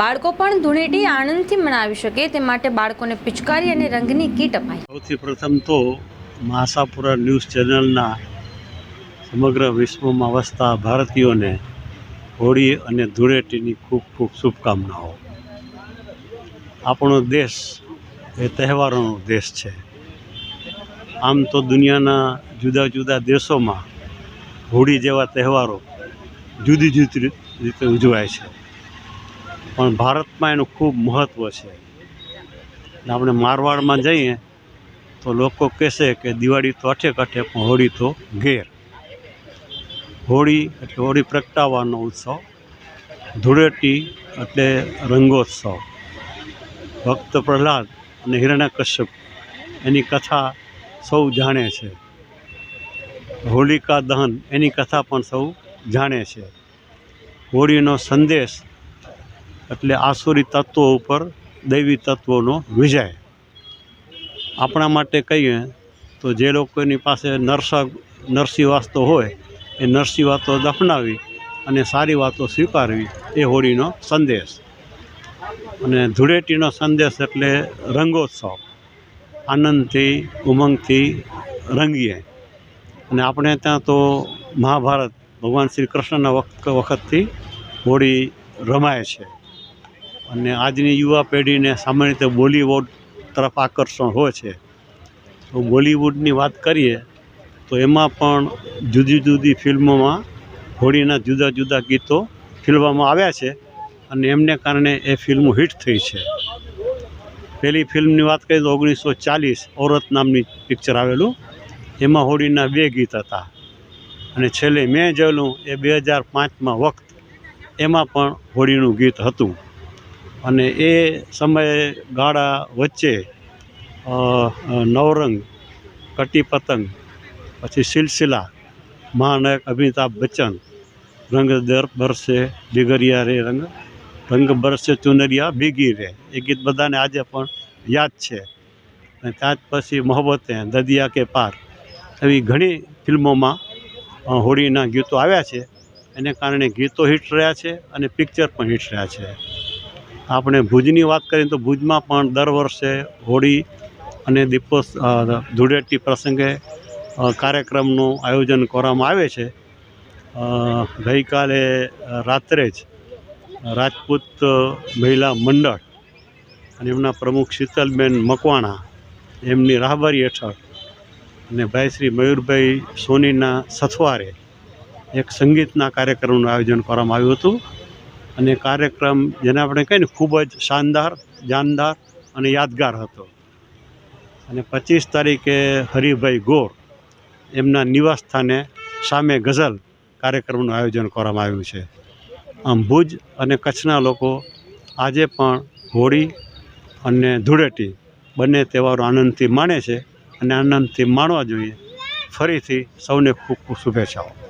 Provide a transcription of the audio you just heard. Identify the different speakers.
Speaker 1: બાળકો પણ ધૂળેટી આનંદથી મનાવી શકે તે માટે બાળકોને પિચકારી અને રંગની કીટ અપાઈ.
Speaker 2: સૌથી પ્રથમ તો માસાપુરા ન્યૂઝ ચેનલના સમગ્ર વિશ્વમાં વસતા ભારતીયોને હોળી અને ધૂળેટીની ખૂબ ખૂબ શુભકામનાઓ. આપણો દેશ એ તહેવારોનો દેશ છે. આમ તો દુનિયાના જુદા જુદા દેશોમાં હોળી જેવા તહેવારો જુદી જુદી રીતે ઉજવાય છે. પણ ભારતમાં એનું ખૂબ મહત્ત્વ છે. આપણે મારવાડમાં જઈએ તો લોકો કહેશે કે દિવાળી તો અઠે કઠે પણ હોળી તો ઘેર. હોળી એટલે હોળી પ્રગટાવવાનો ઉત્સવ, ધૂળેટી એટલે રંગોત્સવ, ભક્ત પ્રહલાદ અને હિરણ્યકશ્યપ એની કથા સૌ જાણે છે. હોલિકા દહન એની કથા પણ સૌ જાણે છે. હોળીનો સંદેશ એટલે આસુરી તત્વો ઉપર દૈવી તત્વોનો વિજય. આપણા માટે કહીએ તો જે લોકોની પાસે નરસા નરસિંહ વાસ્તો હોય, એ નરસિંહ વાતો દફનાવી અને સારી વાતો સ્વીકારવી, એ હોળીનો સંદેશ. અને ધૂળેટીનો સંદેશ એટલે રંગોત્સવ. આનંદથી, ઉમંગથી રંગીએ. અને આપણે ત્યાં તો મહાભારત, ભગવાન શ્રી કૃષ્ણના વખ વખતથી હોળી રમાય છે. અને આજની યુવા પેઢીને સામાન્ય રીતે બોલિવૂડ તરફ આકર્ષણ હોય છે. તો બોલિવૂડની વાત કરીએ, તો એમાં પણ જુદી જુદી ફિલ્મોમાં હોળીના જુદા જુદા ગીતો ફિલ્મમાં આવ્યા છે અને એમને કારણે એ ફિલ્મો હિટ થઈ છે. પહેલી ફિલ્મની વાત કરીએ તો ઓગણીસો ચાલીસ ઔરત નામની પિક્ચર આવેલું, એમાં હોળીના બે ગીત હતા. અને છેલ્લે મેં જોયેલું એ બે હજાર પાંચમાં વખત એમાં પણ હોળીનું ગીત હતું. અને એ સમયે ગાળા વચ્ચે નવરંગ કટી પતંગ પછી સિલસિલા, મહાનાયક અમિતાભ બચ્ચન, રંગ દર બરસે બિગરિયા રે રંગ રંગ બરસે ચુનરિયા ભીગી રે. એ ગીત બધાને આજે પણ યાદ છે. અને ત્યાર પછી મોહબ્બતે દદિયા કે પાર એવી ઘણી ફિલ્મોમાં હોળીના ગીતો આવ્યા છે. એને કારણે ગીતો હિટ રહ્યા છે અને પિક્ચર પણ હિટ રહ્યા છે. આપણે ભુજની વાત કરીએ તો ભુજમાં પણ દર વર્ષે હોળી અને દીપોત્સ ધૂળેટી પ્રસંગે કાર્યક્રમનું આયોજન કરવામાં આવે છે. ગઈકાલે રાત્રે જ રાજપૂત મહિલા મંડળ અને એમના પ્રમુખ શીતલબેન મકવાણા એમની રાહબરી હેઠળ અને ભાઈ શ્રી મયુરભાઈ સોનીના સથવારે એક સંગીતના કાર્યક્રમનું આયોજન કરવામાં આવ્યું હતું. અને કાર્યક્રમ જેને આપણે કહીએ ને, ખૂબ જ શાનદાર, જાનદાર અને યાદગાર હતો. અને પચીસ તારીખે હરિભાઈ ગોર એમના નિવાસસ્થાને સામે ગઝલ કાર્યક્રમનું આયોજન કરવામાં આવ્યું છે. આમ ભુજ અને કચ્છના લોકો આજે પણ હોળી અને ધૂળેટી બંને તહેવારો આનંદથી માણે છે અને આનંદથી માણવા જોઈએ. ફરીથી સૌને ખૂબ ખૂબ શુભેચ્છાઓ.